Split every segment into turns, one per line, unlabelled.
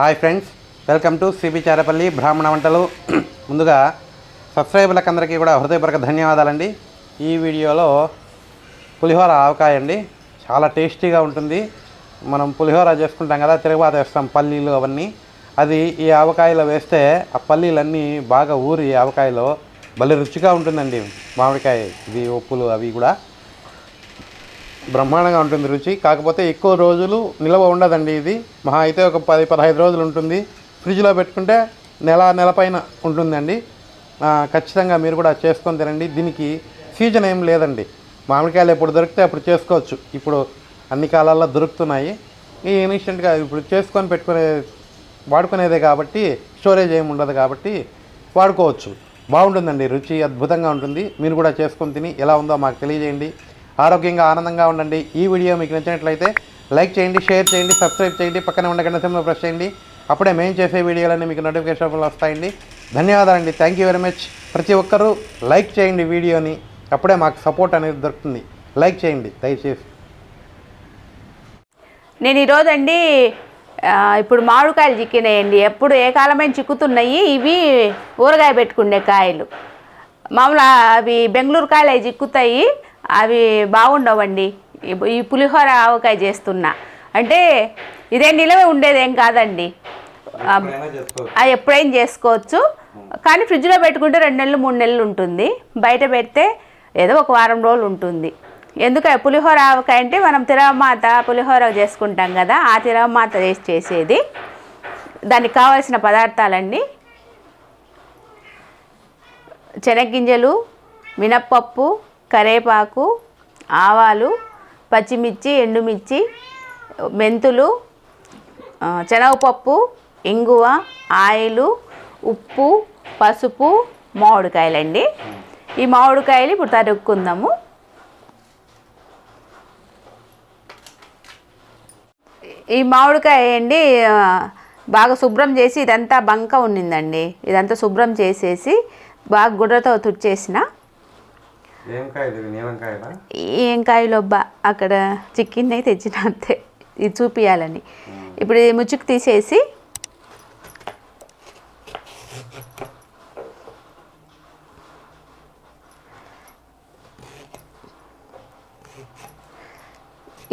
Hi friends welcome to CB Charapalli Brahmana Vantalu. ముందుగా సబ్స్క్రైబర్లకు అందరికీ కూడా హృదయపూర్వక ధన్యవాదాలండి. ఈ వీడియోలో పులిహోర ఆవకాయ అండి. చాలా టేస్టీగా ఉంటుంది. మనం పులిహోర చేసుకుంటాం కదా తిరుగుబాత వేస్తాం పల్లీలు అవన్నీ. అది ఈ ఆవకాయలో వేస్తే ఆ పల్లీలన్నీ బాగా ఊరి ఆవకాయలో భలే రుచిగా ఉంటుందండి మామిడికాయ ఇది ఉప్పులు అవి కూడా. బ్రహ్మాండంగా ఉంటుంది రుచి. కాకపోతే ఎక్కువ రోజులు నిల్వ ఉండదండి ఇది. మహా అయితే ఒక పది పదహైదు రోజులు ఉంటుంది. ఫ్రిడ్జ్లో పెట్టుకుంటే నెల నెల పైన ఉంటుందండి. ఖచ్చితంగా మీరు కూడా చేసుకొని తినండి. దీనికి సీజన్ ఏం లేదండి. మామిడికాయలు ఎప్పుడు దొరికితే అప్పుడు చేసుకోవచ్చు. ఇప్పుడు అన్ని కాలాల్లో దొరుకుతున్నాయి. ఈ ఇన్స్టెంట్గా ఇప్పుడు చేసుకొని పెట్టుకునే వాడుకునేదే కాబట్టి స్టోరేజ్ ఏమి ఉండదు కాబట్టి వాడుకోవచ్చు. బాగుంటుందండి. రుచి అద్భుతంగా ఉంటుంది. మీరు కూడా చేసుకొని తిని ఎలా ఉందో మాకు తెలియజేయండి. ఆరోగ్యంగా ఆనందంగా ఉండండి. ఈ వీడియో మీకు నచ్చినట్లయితే లైక్ చేయండి షేర్ చేయండి సబ్స్క్రైబ్ చేయండి పక్కనే ఉన్న గంట సింబల్ ప్రెస్ చేయండి. అప్పుడే మేము చేసే వీడియోలన్నీ మీకు నోటిఫికేషన్ వస్తాయండి. ధన్యవాదాలండి. థ్యాంక్ యూ వెరీ మచ్ ప్రతి ఒక్కరూ లైక్ చేయండి వీడియోని. అప్పుడే మాకు సపోర్ట్ అనేది దొరుకుతుంది. లైక్ చేయండి దయచేసి.
నేను ఈరోజండి ఇప్పుడు మామిడికాయలు చిక్కినాయండి. ఎప్పుడు ఏ కాలమైన చిక్కుతున్నాయి. ఇవి ఊరగాయ పెట్టుకునే కాయలు. మామూలు అవి బెంగళూరు కాయలు అవి చిక్కుతాయి. అవి బాగుండవండి. ఈ- పులిహోర ఆవకాయ చేస్తున్నా. అంటే ఇదే నిలవ ఉండేది ఏం కాదండి అది ఎప్పుడైనా చేసుకోవచ్చు. కానీ ఫ్రిడ్జ్లో పెట్టుకుంటే రెండు నెలలు మూడు నెలలు ఉంటుంది. బయట పెడితే ఏదో ఒక వారం రోజులు ఉంటుంది. ఎందుకంటే పులిహోర ఆవకాయ అంటే మనం తిరగమాత పులిహోర చేసుకుంటాం కదా ఆ తిరగమాత వేసి చేసేది. దానికి కావాల్సిన పదార్థాలండి శనగ్గింజలు మినప్పప్పు కరేపాకు ఆవాలు పచ్చిమిర్చి ఎండుమిర్చి మెంతులు శనగపప్పు ఇంగువ ఆయిలు ఉప్పు పసుపు మామిడికాయలండి. ఈ మామిడికాయలు ఇప్పుడు తరుక్కుందాము. ఈ మామిడికాయ అండి బాగా శుభ్రం చేసి ఇదంతా బంక ఉన్నిందండి ఇదంతా శుభ్రం చేసేసి బాగా గుడ్రతో తుడిచేసిన
ఏం కాయలు?
అబ్బా అక్కడ చిక్కింది తెచ్చిన అంతే. ఇది చూపించాలని ఇప్పుడు ఇది ముచ్చుకు తీసేసి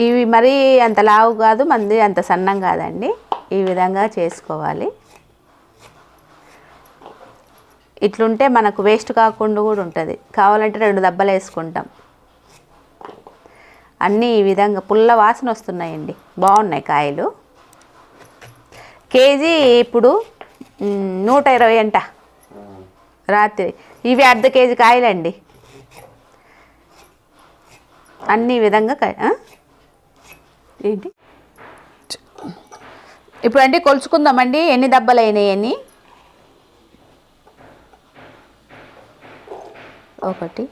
ఇవి మరీ అంత లావు కాదు మంది అంత సన్నం కాదండి. ఈ విధంగా చేసుకోవాలి. ఇట్లుంటే మనకు వేస్ట్ కాకుండా కూడా ఉంటుంది. కావాలంటే రెండు దెబ్బలు వేసుకుంటాం. అన్నీ ఈ విధంగా పుల్ల వాసన వస్తున్నాయండి. బాగున్నాయి కాయలు. కేజీ ఇప్పుడు నూట ఇరవై అంట. రాత్రి. ఇవి అర్ధ కేజీ కాయలండి. అన్ని విధంగా ఏంటి? ఇప్పుడు అంటే కొలుచుకుందామండి. ఎన్ని దెబ్బలు అయినాయి అని ఒకటి.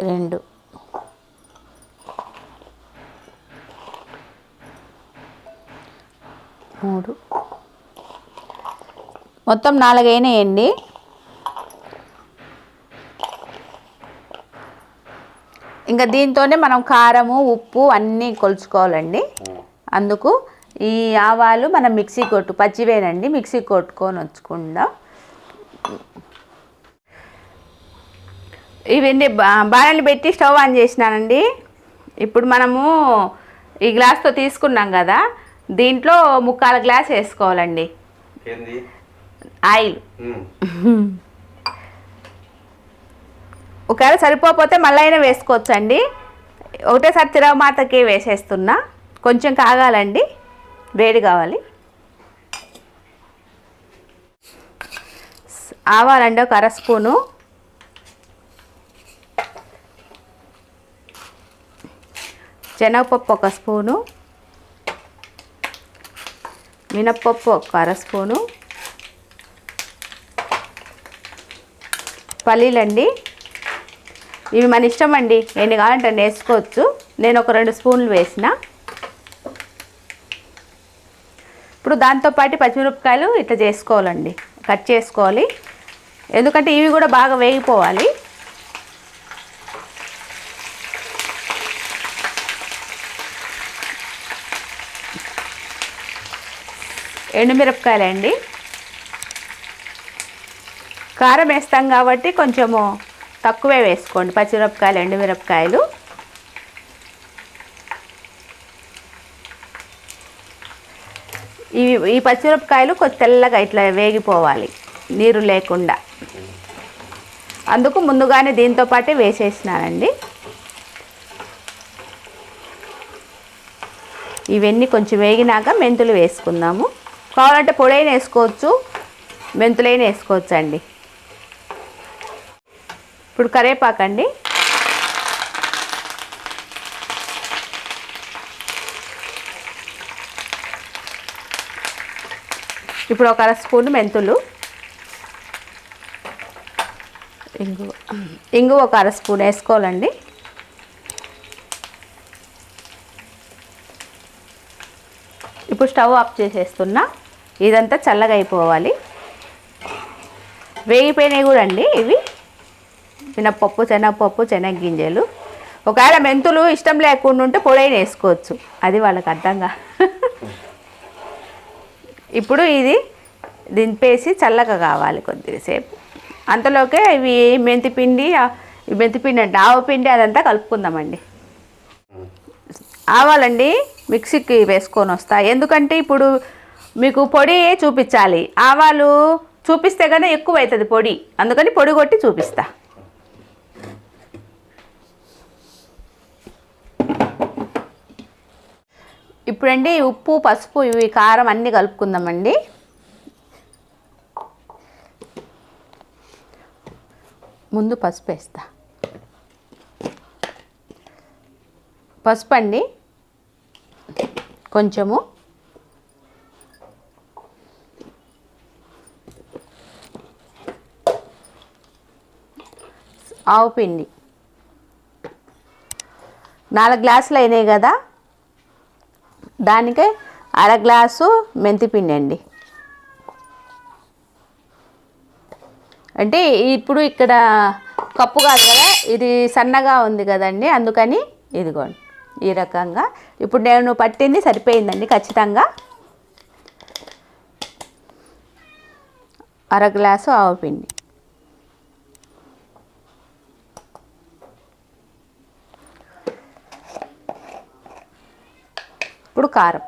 రెండు. మూడు. మొత్తం నాలుగైనాయండి ఇంకా దీంతోనే మనం కారము ఉప్పు అన్నీ కొలుచుకోవాలండి. అందుకు ఈ ఆవాలు మనం మిక్సీ కొట్టు పచ్చివేనండి మిక్సీ కొట్టుకొని వచ్చుకుందాం. ఇవన్నీ బా- బాణలు పెట్టి స్టవ్ ఆన్ చేసినానండి. ఇప్పుడు మనము ఈ గ్లాస్తో తీసుకున్నాం కదా దీంట్లో ముక్కాల గ్లాస్ వేసుకోవాలండి. ఆయిల్. ఒకవేళ సరిపోతే మళ్ళీ అయినా వేసుకోవచ్చండి. ఒకటేసారి తిరగమాతకి వేసేస్తున్నా. కొంచెం కాగాలండి. వేడి కావాలి. ఆవాలండి ఒక అర స్పూను. శనగపప్పు ఒక స్పూను. మినప్పప్పు ఒక అర స్పూను. పల్లీలండి. ఇవి మన ఇష్టం అండి ఎన్ని కావాలంటే వేసుకోవచ్చు. నేను ఒక రెండు స్పూన్లు వేసిన. ఇప్పుడు దాంతోపాటు పచ్చిమిరపకాయలు ఇట్లా చేసుకోవాలండి. కట్ చేసుకోవాలి. ఎందుకంటే ఇవి కూడా బాగా వేగిపోవాలి. ఎండుమిరపకాయలండి. కారం వేస్తాం కాబట్టి కొంచెము తక్కువే వేసుకోండి పచ్చిమిరపకాయలు ఎండుమిరపకాయలు. ఇవి ఈ పచ్చిమిరపకాయలు కొంచెం తెల్లగా ఇట్లా వేగిపోవాలి నీరు లేకుండా. అందుకు ముందుగానే దీంతో పాటే వేసేసినానండి. ఇవన్నీ కొంచెం వేగినాక మెంతులు వేసుకుందాము. కావాలంటే పొడైన వేసుకోవచ్చు మెంతులైన వేసుకోవచ్చు అండి ఇప్పుడు కరేపాకండి ఇప్పుడు ఒక అర స్పూన్ మెంతులు. ఇంగు ఇంగు ఒక అర స్పూన్ వేసుకోవాలండి. ఇప్పుడు స్టవ్ ఆఫ్ చేసేస్తున్నా ఇదంతా చల్లగా అయిపోవాలి. వేగిపోయినాయి కూడా అండి ఇవి. మినప్పప్పు శనగపప్పు శనగగింజలు. ఒకవేళ మెంతులు ఇష్టం లేకుండా ఉంటే పొడైన వేసుకోవచ్చు. అది వాళ్ళకి అర్థంగా. ఇప్పుడు ఇది దింపేసి చల్లగా కావాలి కొద్దిసేపు. అంతలోకే ఇవి మెంతిపిండి మెంతిపిండి అంటే ఆవపిండి అదంతా కలుపుకుందామండి. ఆవాలండి మిక్సీకి వేసుకొని వస్తా. ఎందుకంటే ఇప్పుడు మీకు పొడి చూపించాలి. ఆవాలు చూపిస్తే కన్నా ఎక్కువ అవుతుంది పొడి. అందుకని పొడి కొట్టి చూపిస్తా. ఇప్పుడండి ఉప్పు పసుపు ఇవి కారం అన్నీ కలుపుకుందామండి. ముందు పసుపు వేస్తా. పసుపు అండి కొంచెము. ఆవు పిండి. నాలుగు గ్లాసులు అయినాయి కదా. దానికి అర గ్లాసు మెంతిపిండి అండి. అంటే ఇప్పుడు ఇక్కడ కప్పు కాదు కదా ఇది సన్నగా ఉంది కదండి అందుకని ఇదిగోండి ఈ రకంగా. ఇప్పుడు నేను పట్టింది సరిపోయిందండి ఖచ్చితంగా. అర గ్లాసు ఆవపిండి ఇప్పుడు కారం.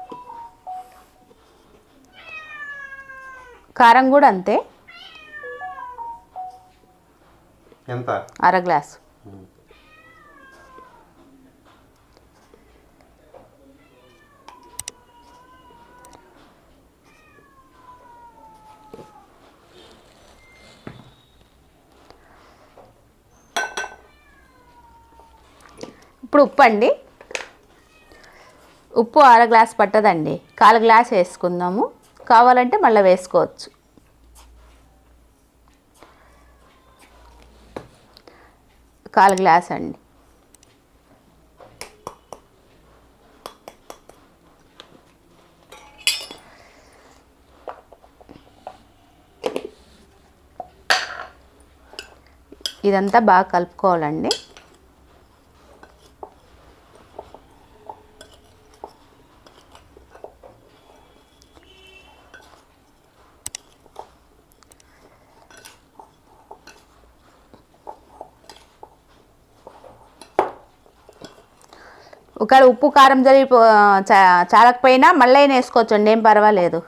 కారం కూడా అంతే.
ఎంత?
అర గ్లాసు. ఇప్పుడు ఉప్పు అండి. ఉప్పు అర గ్లాస్ పట్టదండి. కాలు గ్లాస్ వేసుకుందాము. కావాలంటే మళ్ళీ వేసుకోవచ్చు. కాలు గ్లాస్ అండి. ఇదంతా బాగా కలుపుకోవాలండి. ఒకవేళ ఉప్పు కారం జరిగి చాలకపోయినా మళ్ళీ అయినా వేసుకోవచ్చండి ఏం పర్వాలేదు.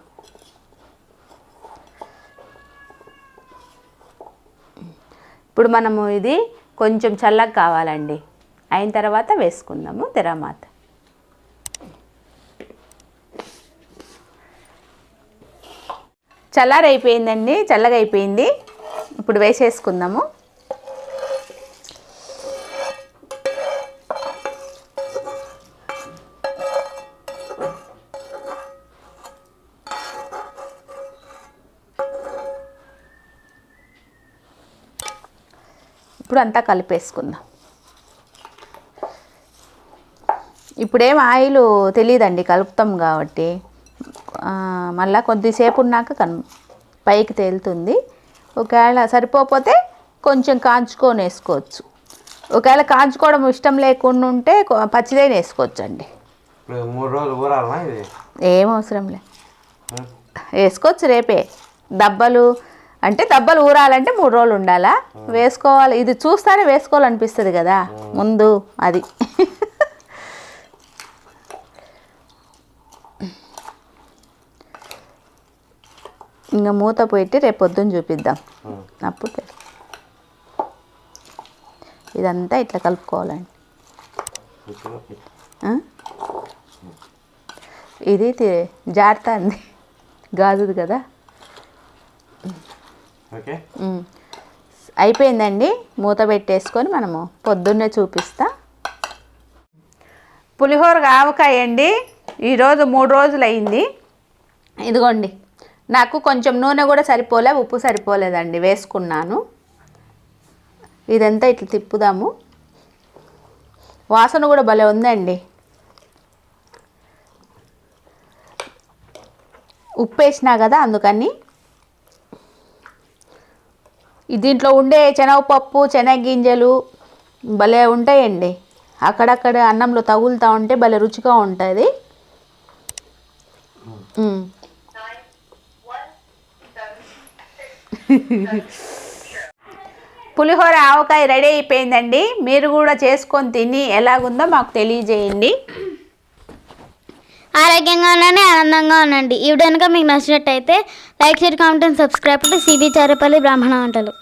ఇప్పుడు మనము ఇది కొంచెం చల్లగా కావాలండి. అయిన తర్వాత వేసుకుందాము తెరమాత. చల్లారైపోయిందండి చల్లగా అయిపోయింది ఇప్పుడు వేసేసుకుందాము. ఇప్పుడు అంతా కలిపేసుకుందాం. ఇప్పుడేం ఆయిల్ తెలియదండి కలుపుతాం కాబట్టి. మళ్ళా కొద్దిసేపు ఉన్నాక కన్ పైకి తేలుతుంది. ఒకవేళ సరిపోతే కొంచెం కాంచుకొని వేసుకోవచ్చు. ఒకవేళ కాంచుకోవడం ఇష్టం లేకుండా ఉంటే పచ్చిదైన వేసుకోవచ్చు అండి ఏం అవసరం లే. వేసుకోవచ్చు రేపే. దబ్బలు అంటే దబ్బలు ఊరాలంటే మూడు రోజులు ఉండాలా? వేసుకోవాలి. ఇది చూస్తానే వేసుకోవాలనిపిస్తుంది కదా. ముందు అది. ఇంకా మూత పెట్టి రేపు పొద్దున్న చూపిద్దాం. అప్పుడు ఇదంతా ఇట్లా కలుపుకోవాలండి? ఇది జారుతుంది. గాజుది కదా?
ఓకే.
అయిపోయిందండి. మూత పెట్టేసుకొని మనము పొద్దున్నే చూపిస్తా. పులిహోర ఆవకాయ అండి. ఈరోజు మూడు రోజులు అయింది ఇదిగోండి. నాకు కొంచెం నూనె కూడా సరిపోలే ఉప్పు సరిపోలేదండి. వేసుకున్నాను. ఇదంతా ఇట్లా తిప్పుదాము. వాసన కూడా భలే ఉందండి. ఉప్పు వేసినా కదా అందుకని దీంట్లో ఉండే శనగపప్పు శనగగింజలు భలే ఉంటాయండి. అక్కడక్కడ అన్నంలో తగులుతూ ఉంటే భలే రుచిగా ఉంటుంది. పులిహోర ఆవకాయ రెడీ అయిపోయిందండి. మీరు కూడా చేసుకొని తిని ఎలాగుందో మాకు తెలియజేయండి.
ఆరోగ్యంగా ఉండండి ఆనందంగా ఉండండి. ఈ వీడియో కనుక మీకు నచ్చినట్టయితే like share comment and subscribe to CB Charapalli Brahmana Vantalu.